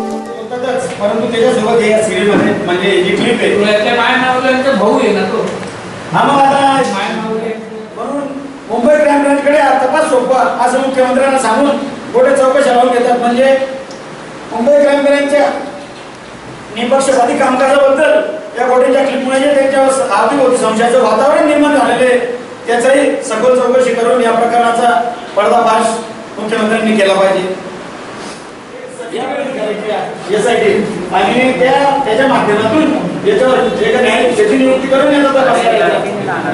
त्याच्यासोबत हे या सिरियलमध्ये म्हणजे जी क्लिप आहे. त्या माय नावल्यांचा भाऊ आहे ना तो. हा मग आता माय नावले म्हणून मुंबई क्राईम ब्रँचकडे तपास सोपवा असं मुख्यमंत्र्यांना सांगून कुठे चौकशी लावून घेतात. म्हणजे मुंबई क्राईम ब्रँचच्या निपक्षपाती कामकाजाबद्दल या घोटेच्या क्लिपमुळे जे त्यांच्यावर अवतीभोवती संशयाचं वातावरण निर्माण झालेले त्याचाही सखोल चौकशी करून या प्रकरणाचा पर्दाफाश मुख्यमंत्र्यांनी केला पाहिजे. यासाठी. आणि त्या त्याच्या माध्यमातून याच्यावर एका न्याय त्याची नियुक्ती करून याचा तपास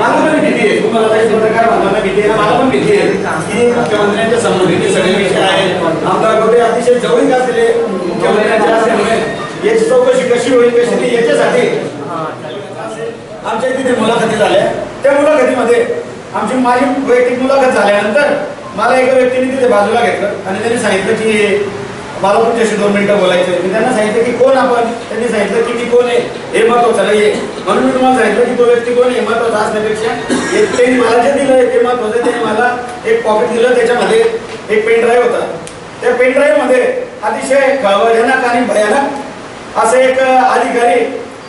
मला पण भीती आहे. तुम्हाला काही पत्रकार बांधवांना भीती आहे मला पण भीती आहे की मुख्यमंत्र्यांच्या संबंधित सगळे विषय आहेत. आमदार गोटे अतिशय जवळीक असलेले मुख्यमंत्र्यांच्या असल्यामुळे याची चौकशी कशी होईल कशी ती याच्यासाठी आमच्या तिथे मुलाखती झाल्या. त्या मुलाखतीमध्ये आमची माझी वैयक्तिक मुलाखत झाल्यानंतर मला एका व्यक्तीने तिथे बाजूला घेतलं आणि त्यांनी सांगितलं की मला तुमच्याशी दोन मिनिटं बोलायचं मी त्यांना सांगितलं की कोण आपण? त्यांनी सांगितलं की मी कोण आहे? हे महत्वाचं ये म्हणून मी तुम्हाला सांगितलं की तो व्यक्ती कोण आहे? महत्त्वाचा असण्यापेक्षा एक त्यांनी मला जे दिलं ते महत्वाचं त्याने त्यांनी मला एक पॉकेट दिलं. त्याच्यामध्ये एक पेन ड्राईव्ह होता. त्या पेन ड्राईव्हमध्ये अतिशय खळबळजनक आणि भयानक असं एक अधिकारी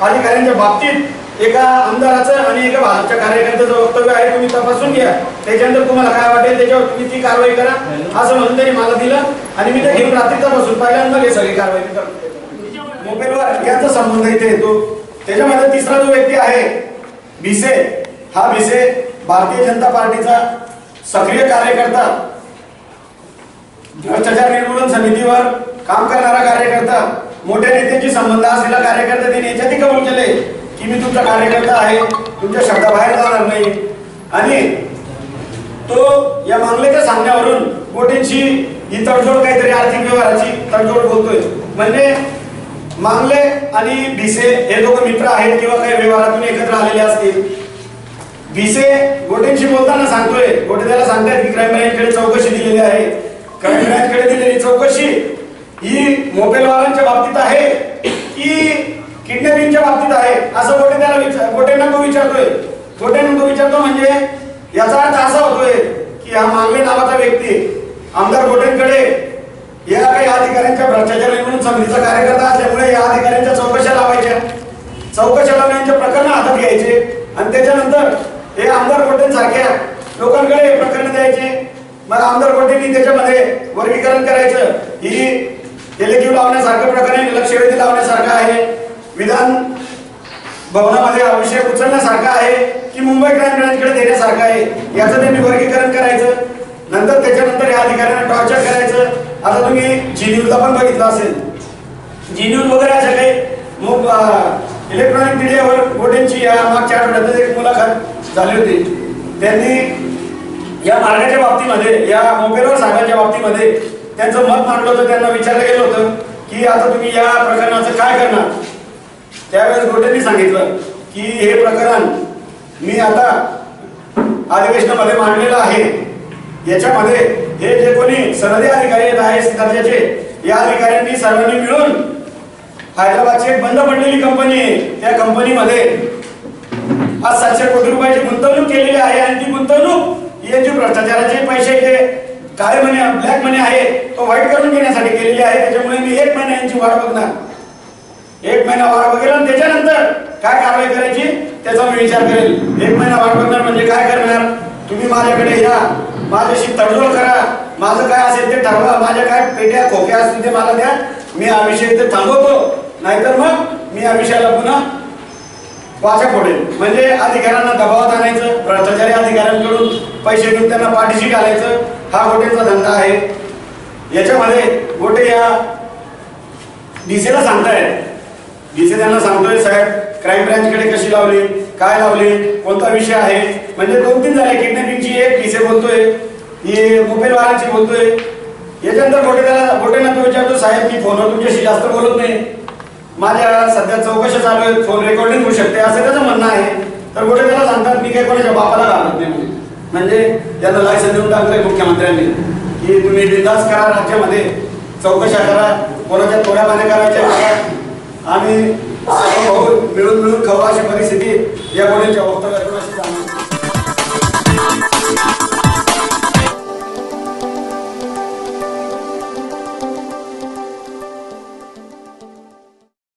अधिकाऱ्यांच्या बाबतीत एका आमदाराचं आणि एका भाजपच्या कार्यकर्त्याचं वक्तव्य आहे तुम्ही तपासून घ्या. त्याच्यानंतर तुम्हाला काय वाटेल त्याच्यावर तुम्ही ती कारवाई करा. असं म्हणून त्यांनी मला दिलं आणि मी ते घेऊन रात्री तपासून पाहिल्यानंतर हे सगळी कारवाई करतो. मोबाईलवर यांचा संबंध इथे येतो. त्याच्यामध्ये तिसरा जो व्यक्ती आहे भिसे. हा भिसे भारतीय जनता पार्टीचा सक्रिय कार्यकर्ता भ्रष्टाचार निर्मूलन समितीवर काम करणारा कार्यकर्ता मोठ्या नेत्यांशी संबंध असलेला कार्यकर्ता त्यांनी याच्यातही कबूल केले की मी तुमचा कार्यकर्ता आहे तुमच्या शब्दाबाहेर जाणार नाही. आणि तो या मांगलेच्या सांगण्यावरून मोठ्यांशी ही तडजोड काहीतरी आर्थिक व्यवहाराची तडजोड बोलतोय. म्हणजे मांगले आणि भिसे हे दोघं मित्र आहेत किंवा काही व्यवहारातून एकत्र आलेले असतील. भिसे गोटेंशी बोलताना सांगतोय. गोटे त्याला सांगतायत की क्राईम ब्रँचकडे चौकशी दिलेली आहे. क्राईम ब्रँचकडे दिलेली चौकशी ही मोबाईलवाल्यांच्या बाबतीत आहे की किडनॅपिंगच्या बाबतीत आहे असं गोटे त्याला विचार गोटेंना तो विचारतोय. गोटेंना तो विचारतो म्हणजे याचा अर्थ असा होतोय की हा मांगले नावाचा व्यक्ती आमदार गोटेंकडे या काही अधिकाऱ्यांच्या भ्रष्टाचार निर्मूलन समितीचा कार्यकर्ता असल्यामुळे या अधिकाऱ्यांच्या चौकशा लावायच्या. चौकशा लावण्याचे प्रकरण हातात घ्यायचे आणि त्याच्यानंतर हे आमदार गोटेंसारख्या लोकांकडे प्रकरण द्यायचे. मग आमदार गोटेंनी त्याच्यामध्ये वर्गीकरण करायचं. ही लावण्यासारखं प्रकरण आहे, लक्षवेधी लावण्यासारखं आहे. विधान भवनामध्ये हा विषय उचलण्यासारखा आहे की मुंबई क्राईम ब्रँचकडे देण्यासारखं आहे? याचं त्यांनी वर्गीकरण करायचं. नंतर त्याच्यानंतर या अधिकाऱ्यांना टॉर्चर करायचं. आता तुम्ही जी न्यूजला पण बघितलं असेल. जी न्यूज वगैरे अशा काही मग इलेक्ट्रॉनिक मीडियावर गोटेंची या मागच्या आठवड्यात एक मुलाखत झाली होती. त्यांनी या मार्गाच्या बाबतीमध्ये या मोबाईलवर साहेबांच्या बाबतीमध्ये त्यांचं मत मांडलं होतं त्यांना विचारलं गेलं होतं की आता तुम्ही या प्रकरणाचं काय करणार? त्यावेळेस गोटेंनी सांगितलं की हे प्रकरण मी आता अधिवेशनामध्ये मांडलेलं आहे. याच्यामध्ये हे जे कोणी सनदी अधिकारी आहेत आहे दर्जाचे या अधिकाऱ्यांनी सर्वांनी मिळून हैदराबादची एक बंद पडलेली कंपनी आहे. त्या कंपनीमध्ये आज सातशे कोटी रुपयाची गुंतवणूक केलेली आहे आणि ती गुंतवणूक हे जे भ्रष्टाचाराचे पैसे जे काळे मनी ब्लॅक मनी आहे तो व्हाईट करून घेण्यासाठी केलेली आहे. त्याच्यामुळे मी एक महिना यांची वाट बघणार. एक महिना वाट बघेल आणि त्याच्यानंतर काय कारवाई करायची त्याचा मी विचार करेल. एक महिना वाट बघणार म्हणजे काय करणार? तुम्ही माझ्याकडे या. माझ्याशी तडजोड करा. माझं काय असेल ते ठरवा. माझ्या काय पेट्या खोक्या असतील ते मला द्या. मी हा विषय इथे थांबवतो. नाहीतर मग मी या विषयाला पुन्हा वाचा फोडेल. म्हणजे अधिकाऱ्यांना दबावात आणायचं भ्रष्टाचारी अधिकाऱ्यांकडून पैसे घेऊन त्यांना पाठीशी घालायचं हा गोटेचा धंदा आहे. याच्यामध्ये गोटे या डीसीला सांगतायत. डीसी त्यांना सांगतोय साहेब क्राईम ब्रँचकडे कशी लावली? काय लावली? कोणता विषय आहे? म्हणजे दोन तीन झाले किडनॅपिंगची एक डीसी बोलतोय ही मोबाईल वाहनाची बोलतोय. याच्यानंतर गोटे त्याला तो विचारतो साहेब मी फोनवर तुमच्याशी जास्त बोलत नाही. माझ्या सध्या चौकशा चालू आहेत फोन रेकॉर्डिंग होऊ शकते असं त्याचं म्हणणं आहे. तर गोटे त्याला सांगतात मी काही कोणाच्या बापाला घालत नाही म्हणजे त्यांना लायसन देऊन टाकलंय मुख्यमंत्र्यांनी की तुम्ही बिंदास करा राज्यामध्ये चौकशा करा कोणाच्या थोड्या पाण्या करायच्या आम्ही मिळून मिळून खाऊ अशी परिस्थिती या गोळीच्या वक्तव्यातून अशी जाणवते.